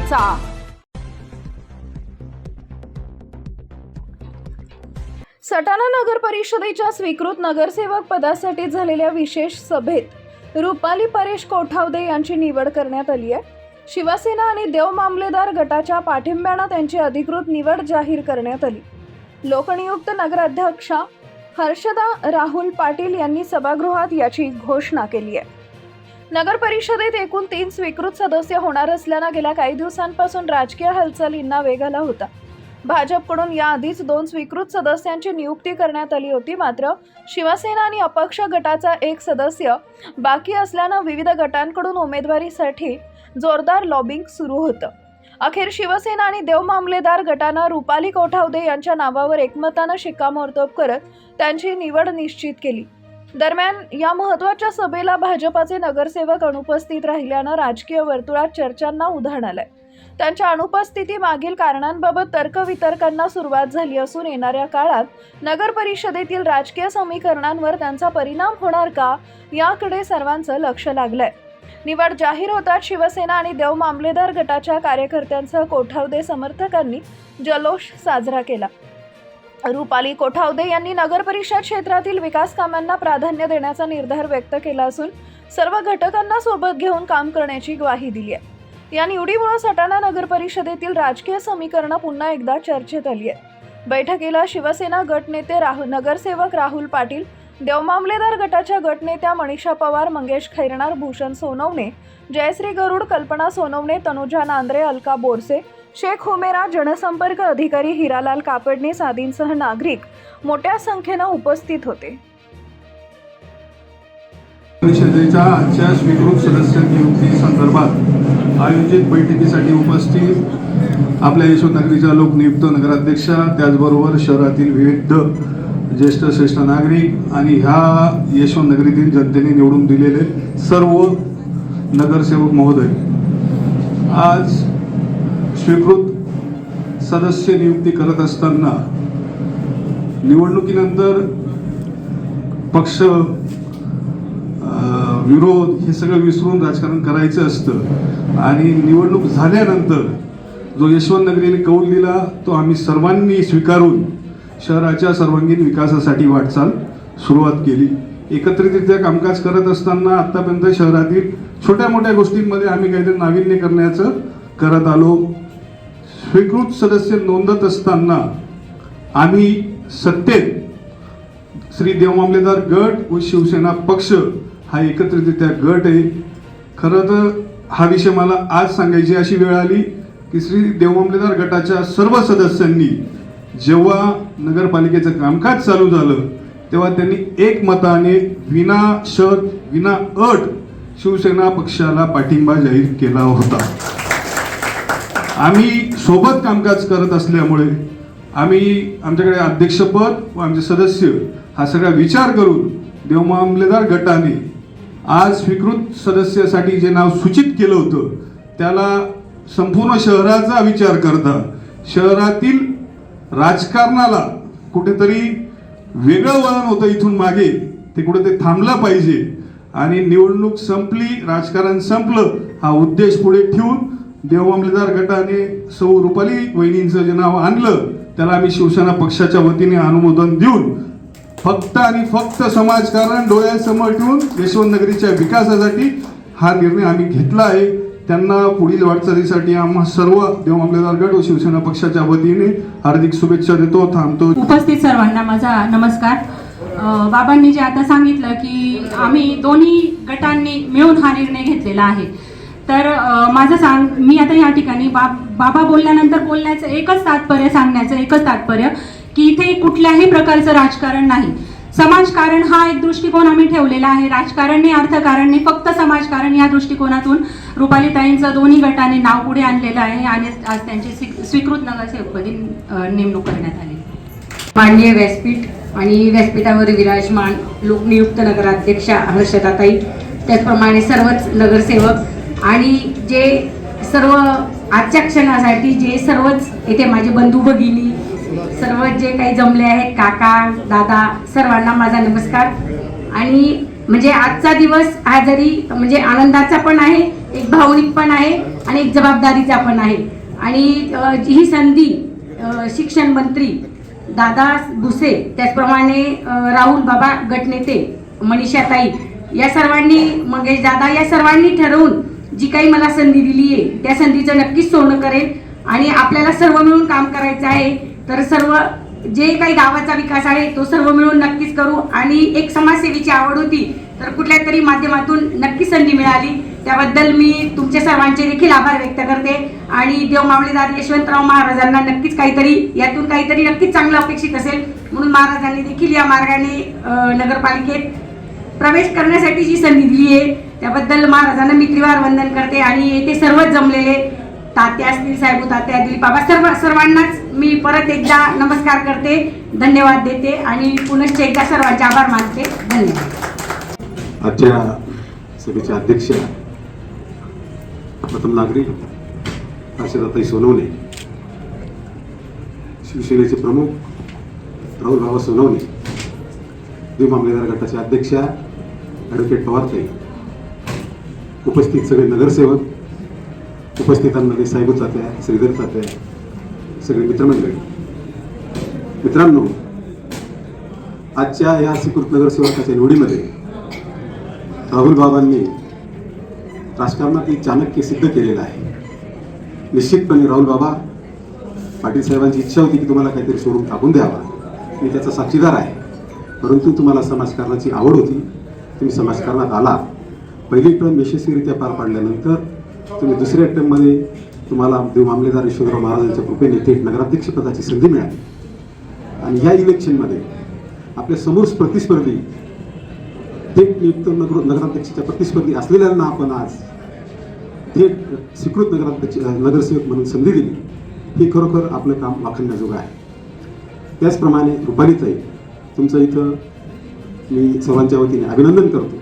करायचा. सटाणा नगर परिषदेच्या स्वीकृत नगरसेवक पदासाठी झालेल्या विशेष सभेत रुपाली परेश कोठावदे यांची निवड करण्यात आली आहे. शिवसेना आणि देव मामलेदार गटाच्या पाठिंब्यानं त्यांची अधिकृत निवड जाहीर करण्यात आली. लोकनियुक्त नगराध्यक्षा हर्षदा राहुल पाटील यांनी सभागृहात याची घोषणा केली आहे. नगर परिषदेत एकूण तीन स्वीकृत सदस्य होणार असल्यानं गेल्या काही दिवसांपासून राजकीय हालचालींना वेग आला होता. भाजपकडून याआधीच दोन स्वीकृत सदस्यांची नियुक्ती करण्यात आली होती. मात्र शिवसेना आणि अपक्ष गटाचा एक सदस्य बाकी असल्यानं विविध गटांकडून उमेदवारीसाठी जोरदार लॉबिंग सुरू होतं. अखेर शिवसेना आणि देव मामलेदार गटानं रुपाली कोठावदे यांच्या नावावर एकमतानं शिक्कामोर्तब करत त्यांची निवड निश्चित केली. दरम्यान या महत्त्वाच्या सभेला भाजपाचे नगरसेवक अनुपस्थित राहिल्यानं राजकीय वर्तुळात चर्चांना उधाण आलंय. त्यांच्या अनुपस्थिती मागील कारणांबाबत तर्कवितर्कांना सुरुवात झाली असून येणाऱ्या काळात नगर परिषदेतील राजकीय समीकरणांवर त्यांचा परिणाम होणार का याकडे सर्वांचं लक्ष लागलंय. निवड जाहीर होताच शिवसेना आणि देव मामलेदार गटाच्या कार्यकर्त्यांसह कोठावदे समर्थकांनी जल्लोष साजरा केला. रुपाली कोठावदे यांनी नगरपरिषद क्षेत्रातील विकास कामांना प्राधान्य देण्याचा निर्धार व्यक्त केला असून सर्व घटकांना सोबत घेऊन काम करण्याची ग्वाही दिली आहे. या निवडीमुळे सटाणा नगर परिषदेतील राजकीय समीकरणं पुन्हा एकदा चर्चेत आली आहे बैठकीला शिवसेना गटनेते राहुल नगरसेवक राहुल पाटील देवमामलेदार गटाच्या गटनेत्या मनीषा पवार मंगेश खैरनार भूषण सोनवणे जयश्री गरुड कल्पना सोनवणे तनुजा नांद्रे अलका बोरसे शेख हुमेरा जनसंपर्क अधिकारी हिरालाल कापडणीस आदींसह नागरिक मोठ्या संख्येनं उपस्थित होते. परिषदेच्या आजच्या स्वीकृत सदस्य नियुक्ती संदर्भात आयोजित बैठकीसाठी उपस्थित आपल्या यशोनगरीच्या लोकनियुक्त नगराध्यक्षा त्याचबरोबर शहरातील विविध ज्येष्ठ श्रेष्ठ नागरिक आणि ह्या यशवंतनगरीतील जनतेने निवडून दिलेले सर्व नगरसेवक महोदय. आज स्वीकृत सदस्य नियुक्ती करत असताना निवडणुकीनंतर पक्ष विरोध हे सगळं विसरून राजकारण करायचं असतं. आणि निवडणूक झाल्यानंतर जो यशवंत नगरीने कौल दिला तो आम्ही सर्वांनी स्वीकारून शहराच्या सर्वांगीण विकासासाठी वाटचाल सुरुवात केली. एकत्रितरित्या कामकाज करत असताना आतापर्यंत शहरातील छोट्या मोठ्या गोष्टींमध्ये आम्ही काहीतरी नाविन्य करण्याचं करत आलो. स्वीकृत सदस्य नोंदत असताना आम्ही सत्तेत श्री देवमामलेदार गट व शिवसेना पक्ष हा एकत्रितरित्या गट आहे. खरं तर हा विषय मला आज सांगायची अशी वेळ आली की श्री देवमामलेदार गटाच्या सर्व सदस्यांनी जेव्हा नगरपालिकेचं कामकाज चालू झालं तेव्हा त्यांनी एकमताने विना शर्त विना अट शिवसेना पक्षाला पाठिंबा जाहीर केला होता. आम्ही सोबत कामकाज करत असल्यामुळे आम्ही आमच्याकडे अध्यक्षपद व आमचे सदस्य हा सगळा विचार करून देवमामलेदार गटाने आज स्वीकृत सदस्यासाठी जे नाव सूचित केलं होतं त्याला संपूर्ण शहराचा विचार करता शहरातील राजकारणाला कुठेतरी वेगळं वळण होतं इथून मागे ते कुठे ते थांबलं पाहिजे. आणि निवडणूक संपली राजकारण संपलं हा उद्देश पुढे ठेवून देवमामलेदार गटाने सौ रुपाली वहिनींचं जे नाव आणलं त्याला आम्ही शिवसेना पक्षाच्या वतीने अनुमोदन देऊन फक्त आणि फक्त समाजकारण डोळ्यासमोर ठेवून यशवंत नगरीच्या विकासासाठी हा निर्णय आम्ही घेतला आहे. त्यांना पुढील वाटचालीसाठी आम्हा सर्व देवमामलेदार गट व शिवसेना पक्षाच्या वतीने हार्दिक शुभेच्छा देतो थांबतो. उपस्थित सर्वांना माझा नमस्कार. बाबांनी जे आता सांगितलं की आम्ही दोन्ही गटांनी मिळून हा निर्णय घेतलेला आहे. तर माझं सांग मी आता या ठिकाणी बाब बाबा बोलल्यानंतर बोलण्याचं एकच तात्पर्य सांगण्याचं एकच तात्पर्य की इथे कुठल्याही प्रकारचं राजकारण नाही. समाजकारण हा एक दृष्टिकोन आम्ही ठेवलेला आहे. राजकारण नाही अर्थकारण नाही फक्त समाजकारण या दृष्टिकोनातून रुपालीताईंचं दोन्ही गटाने नाव पुढे आणलेलं आहे आणि आज त्यांची स्वीकृत नगरसेवकपदी नेमणूक करण्यात आली. माननीय व्यासपीठ आणि व्यासपीठावर विराजमान लोकनियुक्त नगराध्यक्षा हर्षदाताई त्याचप्रमाणे सर्वच नगरसेवक आणि जे सर्व आजच्या क्षणासाठी जे सर्वच येथे माझे बंधू भगिनी सर्व जे काही जमले आहेत काका दादा सर्वांना माझा नमस्कार. आणि म्हणजे आजचा दिवस हा जरी म्हणजे आनंदाचा पण आहे एक भावनिक पण आहे आणि एक जबाबदारीचा पण आहे. आणि ही संधी शिक्षण मंत्री दादा भुसे त्याचप्रमाणे राहुल बाबा गटनेते मनीषाताई या सर्वांनी मंगेश दादा या सर्वांनी ठरवून जी काही मला संधी दिली आहे त्या संधीचं नक्कीच सोनं करेल. आणि आपल्याला सर्व मिळून काम करायचं आहे तर सर्व जे काही गावाचा विकास आहे तो सर्व मिळून नक्कीच करू. आणि एक समाजसेवेची आवड होती तर कुठल्या तरी माध्यमातून नक्की संधी मिळाली. त्याबद्दल मी तुमच्या सर्वांचे देखील आभार व्यक्त करते. आणि देव मावळेदार यशवंतराव महाराजांना नक्कीच काहीतरी यातून काहीतरी नक्कीच चांगलं अपेक्षित असेल. म्हणून महाराजांनी देखील या मार्गाने नगरपालिकेत प्रवेश करण्यासाठी जी संधी दिली आहे त्याबद्दल महाराजांना मी त्रिवार वंदन करते आणि येथे सर्वच जमलेले तात्या असतील साहेब तात्या दिलीप बाबा सर्व सर्वांनाच मी परत एकदा नमस्कार करते धन्यवाद देते आणि पुनश्च एकदा सर्वांचे आभार मानते. धन्यवाद. आजच्या सभेच्या अध्यक्ष प्रथम नागरिक हर्षदाताई सोनवणे शिवसेनेचे प्रमुख राहुल बाबा सोनवणे देव मामलेदार गटाचे अध्यक्षा ॲडव्होकेट पवारताई उपस्थित सगळे नगरसेवक उपस्थितांमध्ये साहेब तात्या श्रीधर तात्या सगळे मित्रमंडळी. मित्रांनो आजच्या या स्वीकृत नगरसेवकाच्या निवडीमध्ये राहुल बाबांनी राजकारणातील चाणक्य सिद्ध केलेलं आहे. निश्चितपणे राहुल बाबा पाटील साहेबांची इच्छा होती की तुम्हाला काहीतरी सोडून टाकून द्यावा. मी त्याचा साक्षीदार आहे. परंतु तुम्हाला समाजकारणाची आवड होती. तुम्ही समाजकारणात आला पहिली टर्म यशस्वीरित्या पार पाडल्यानंतर तुम्ही दुसऱ्या टर्ममध्ये तुम्हाला देव मामलेदार यशवंतराव महाराजांच्या कृपेने थेट नगराध्यक्षपदाची संधी मिळाली. आणि या इलेक्शनमध्ये आपल्यासमोर प्रतिस्पर्धी थेट नियुक्त नगर नगराध्यक्षाच्या प्रतिस्पर्धी असलेल्यांना आपण आज थेट स्वीकृत नगराध्यक्ष नगरसेवक म्हणून संधी दिली. हे खरोखर आपलं काम वाखण्याजोगं आहे. त्याचप्रमाणे रुपालीताई तुमचं इथं मी सर्वांच्या वतीने अभिनंदन करतो.